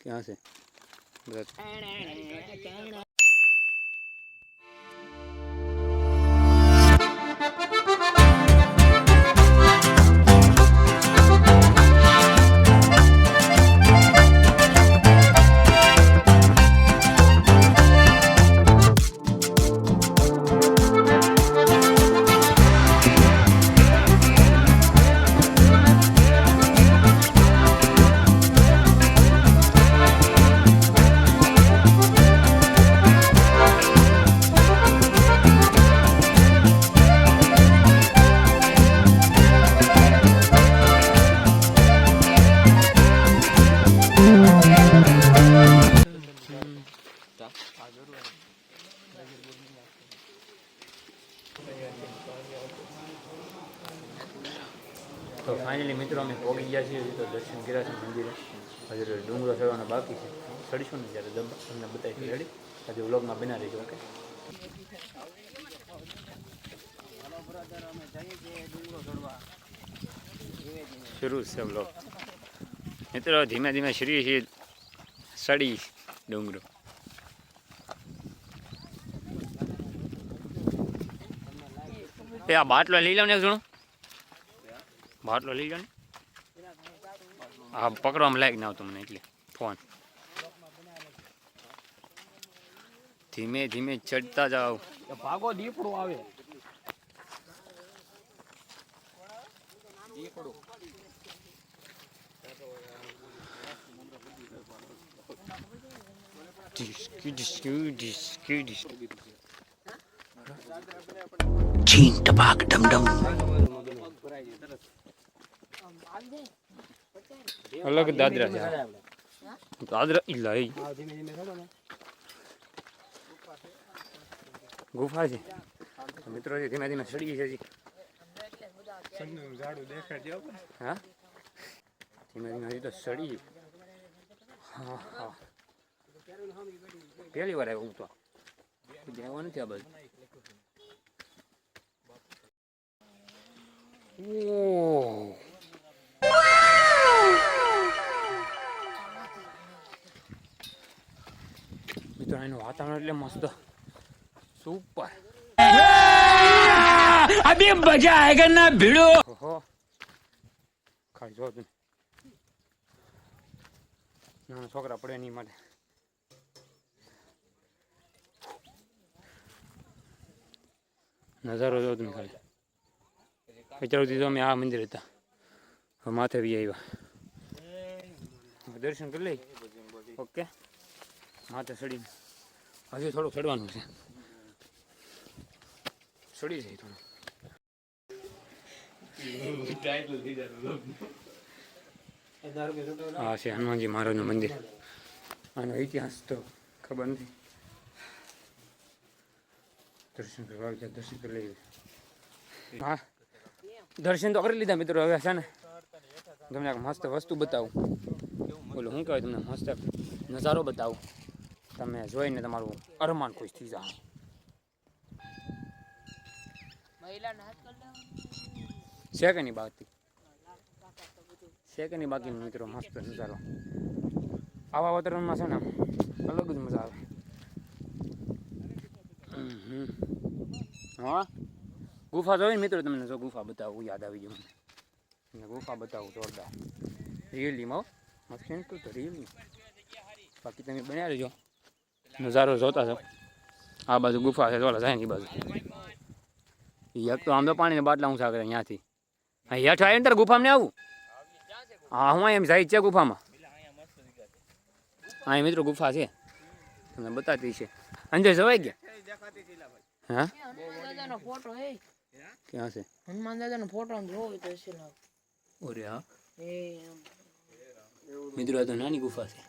ક્યાં છે તો ફાઇનલી મિત્રો અમે પહોંચી ગયા છીએ તો દર્શન કર્યા છે મંદિરે. હજુ ડુંગરો ચડવાનો બાકી છે. ચડીશું ને જ્યારે તમને બતાવીશું રેડી હજુ વ્લોગમાં બના રહીશું ઓકે? શરૂ છે વ્લોગ. મિત્રો, ધીમે ધીમે શ્રી છીએ સડી ડુંગરો. એ આ બાટલો લઈ લો ને જણો. બાટલો લઈ લો ને. હા પકડવામાં લાગી ના આવતો મને એટલે ફોન. ધીમે ધીમે ચડતા જાઓ. ભાગો દીપડો આવે. દીપડો. છીન ટપાક ડમ ડમ. અલગ દાદરા છે. દાદરા ઇલા એ ગુફા છે. મિત્રો છે ધીમે ધીમે ચડી છે દેખાડજો હા? ધીમે ધીમે હજી તો સડી હા હા. પહેલી વાર આવ્યો હું તો. જવા નથી આ બાજુ. ઓહ. એનું વાતાવરણ એટલે મસ્ત. સુપર અભી મજા આયેગા ના ભીડો? ઓહો. ખાઈ જો તું નાના છોકરા પડે નહીં માટે. નજારો જો તમે ખાલી. વિચારું દીધો અમે આ મંદિર હતા. હવે માથે બી આવ્યા દર્શન કરી લઈ ઓકે? માથે ચડી હજી થોડું ચડવાનું છે. ચડી જાય થોડું હા છે હનુમાનજી મહારાજનું મંદિર. આનો ઇતિહાસ તો ખબર નથી. દર્શન કરવા આવી દર્શન કરી લઈએ. હા દર્શન તો કરી લીધા મિત્રો હવે છે ને તમને મસ્ત વસ્તુ બતાવું. બોલો શું કહેવાય તમને? મસ્ત નજારો બતાવું. તમે જોઈને તમારું અરમાન ખુશ થઈ જાઓ છે કે નહીં બાકી? છે કે નહીં બાકી મિત્રો? મસ્ત નજારો. આવા વાતાવરણમાં છે ને અલગ જ મજા આવે. હા? ગુફા જોઈને મિત્રો તમને જો ગુફા બતાવું યાદ આવી ગયું મને. ગુફા બતાવું જોરદાર. રિયલીમાં મસ્ત તો તો રિયલી બાકી તમે બન્યા રહેજો નજારો જોતા છો. આ બાજુ ગુફા છે જોલા જાય બાજુ. એક તો આમ તો પાણીના બાટલા ઊંચા કરે અહીંયાથી હા હેઠ આવી ને તારે ગુફામાં આવું? હા હું એમ જાય છે ગુફામાં. હા મિત્રો ગુફા છે. તમને બતાતી છે. અંદર જવાય ગયા હા? હે ક્યાં છે? હનુમાન દાદાનો ફોટો જોવો તો હશે ઓરે હા. મિત્રો આ તો નાની ગુફા છે.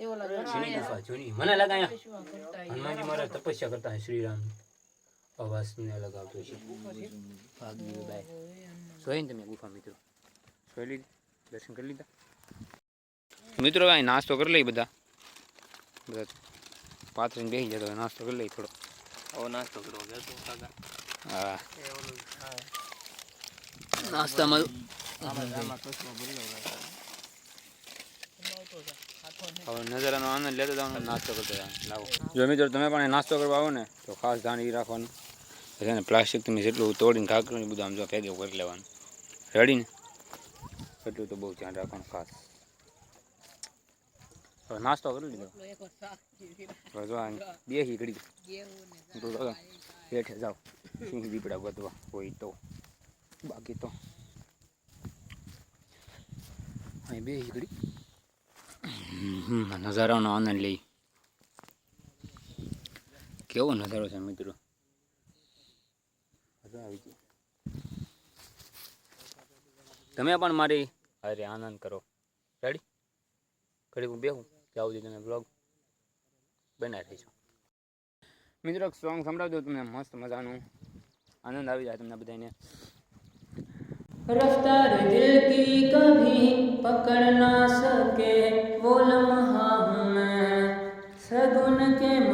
જૂની ગુફા જૂની. મને? હનુમાનજી મહારાજ તપસ્યા કરતા શ્રીરામ. અવાજને અલગ આવતો છે. ભાગ દીધો બાય જોઈ ને તમે ગુફા મિત્રો. જોઈ લીધી? દર્શન કરી લીધા? મિત્રો અહીં નાસ્તો કરી લઈ બધા. બધા પાથરીને બેસી જતો નાસ્તો કરી લઈ થોડો. ઓ નાસ્તો કરો બેસો કાકા હા. નાસ્તામાં આમાં આમાં કસમાં ભરી લઉં હવે નજારાનો આનંદ લેતો જાવ નાસ્તો કરતા જાવ લાવો. જો તમે પણ નાસ્તો કરવા આવો ને તો ખાસ ધ્યાન એ રાખવાનું. પ્લાસ્ટિક તમે જેટલું તોડીને ખાકરું બધું આમ જો ભેગું કરી લેવાનું. રેડી ને? એટલું તો બહુ ધ્યાન રાખવાનું ખાસ. હવે નાસ્તો કરી લીધો. જો આ બેસી ઘડી. હેઠે જાઓ. સિંહ દીપડા વધવા હોય તો. બાકી તો. અહીં બે હમ, નજારાનો આનંદ લઈ. કેવો નજારો છે મિત્રો? તમે પણ મારી અરે આનંદ કરો. રેડી ઘડી હું બેહું જાઉં છું તમે બ્લોગ બનાવી રહીશું મિત્રો એક સોંગ સંભળાવજો દઉં તમને મસ્ત મજાનું આનંદ આવી જાય તમને બધાને રફ્તાર દિલ કી કભી પકડના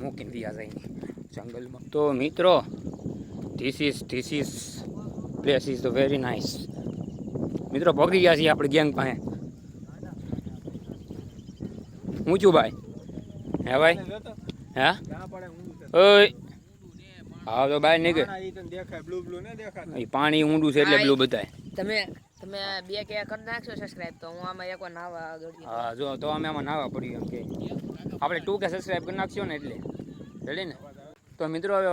મૂકીને વ્યા જાય જંગલમાં. તો મિત્રો this is this is place is the very nice મિત્રો પકડી ગયા છીએ આપણે ગેંગ પાસે. ઊંચું ભાઈ. હે ભાઈ? હે? છે. ઓય. હા તો બહાર નીકળે. ના, દેખાય બ્લુ બ્લુ દેખાય એ પાણી ઊંડું છે એટલે બ્લુ બતાય. તમે તમે બે કે કરી નાખશો સબસ્ક્રાઇબ તો હું આમાં એકવાર નાવા આગળ હા જો તો અમે આમાં નાવા પડ્યું એમ કે. આપણે ટુ કે સબસ્ક્રાઈબ કરી નાખશો ને એટલે. રેડી ને? તો મિત્રો હવે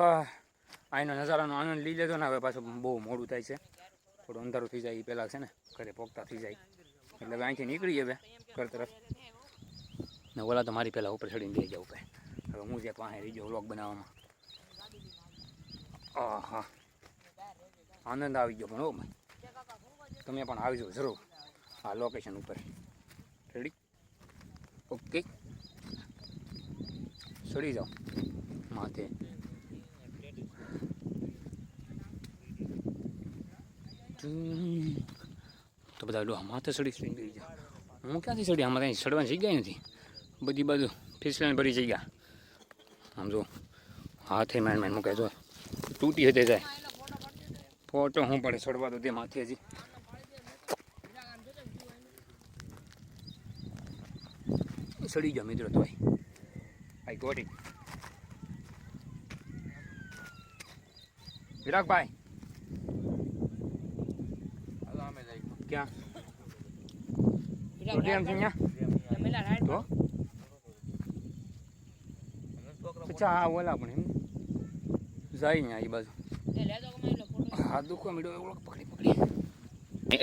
આનો નજારાનો આનંદ લઈ લેજો ને. હવે પાછું બહુ મોડું થાય છે. થોડું અંધારું થઈ જાય એ પહેલાં છે ને. ઘરે પોગતા થઈ જાય. એટલે હવે અહીંથી નીકળીએ હવે ઘર તરફ. ને ઓલા તો મારી પહેલાં ઉપર ચડીને બે જવું ઉપર. હવે હું જે પાસે રહી ગયો વ્લોગ બનાવવામાં. આહા. આનંદ આવી ગયો પણ હો ભાઈ. તમે પણ આવજો જરૂર. આ લોકેશન ઉપર. રેડી ઓકે ચડી જાઓ. માથે. તો બધા લો માથે ચડી ચડી ગઈ જા હું ક્યાંથી સડી? આમાં ત્યાં સડવાની જગ્યા નથી. બધી બાજુ ફિસલન ભરી જગ્યા. આમ જો હાથે માન માન મૂકે જો તૂટી હતે જાય. ફોટો હું પડે છોડવા તો તે માથે હજી. સડી જાઓ મિત્રો તો આઈ ગોટ ઇટ વિરાગભાઈ ક્યાં અચ્છા હા ઓલા પણ એમ. જાય ને એ બાજુ હા દુખવા મળ્યો ઓળખ પકડી પકડી.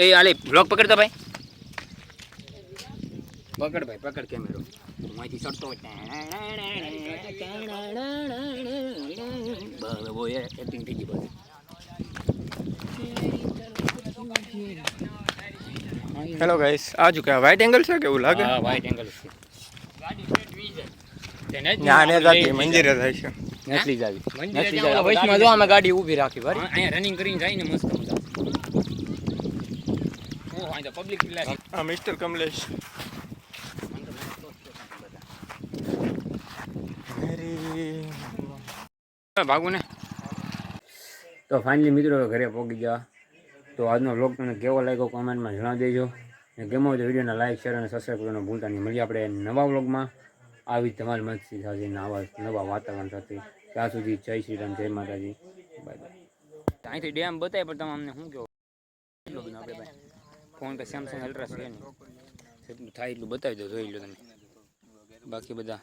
એ આલે બ્લોક પકડતો ભાઈ. પકડ ભાઈ પકડ કેમેરો હું અહીંથી ચડતો હોય. એક્ટિંગ થઈ ગઈ બધી હેલો ગાઈસ આ જો કે વાઈટ એંગલ છે કે એવું લાગે? હા વાઈટ એંગલ છે. ત્યાં ને જાતી મંદિરે થાય છે. નેસલી જાવી નેસલી વચમાં જો અમે ગાડી ઊભી રાખી ભરી. અહીંયા રનિંગ કરીને જાય ને મસ્ત મજા ઓ અહીં તો પબ્લિક એટલે આ મિસ્ટર કમલેશ. ભાગું ને તો ફાઇનલી મિત્રો ઘરે પહોંચી ગયા. તો આજનો વ્લોગ તમને કેવો લાગ્યો કોમેન્ટમાં જણાવી દેજો. ને ગમો હોય તો વિડીયોને લાઈક શેર અને સબસ્ક્રાઈબ કરવાનું ભૂલતા નહીં. મળીએ આપણે નવા વ્લોગમાં આવી જ તમારી મસ્તી સાથે નવા નવા વાતાવરણ સાથે ત્યાં સુધી જય શ્રી રામ જય માતાજી. બાય બાય અહીંથી ડેમ બતાવે પણ તમે અમને શું કહો? એટલું બધું આપણે ભાઈ. ફોન કે સેમસંગ અલ્ટ્રા છે થાય એટલું બતાવી દો જોઈ લો તમે. બાકી બધા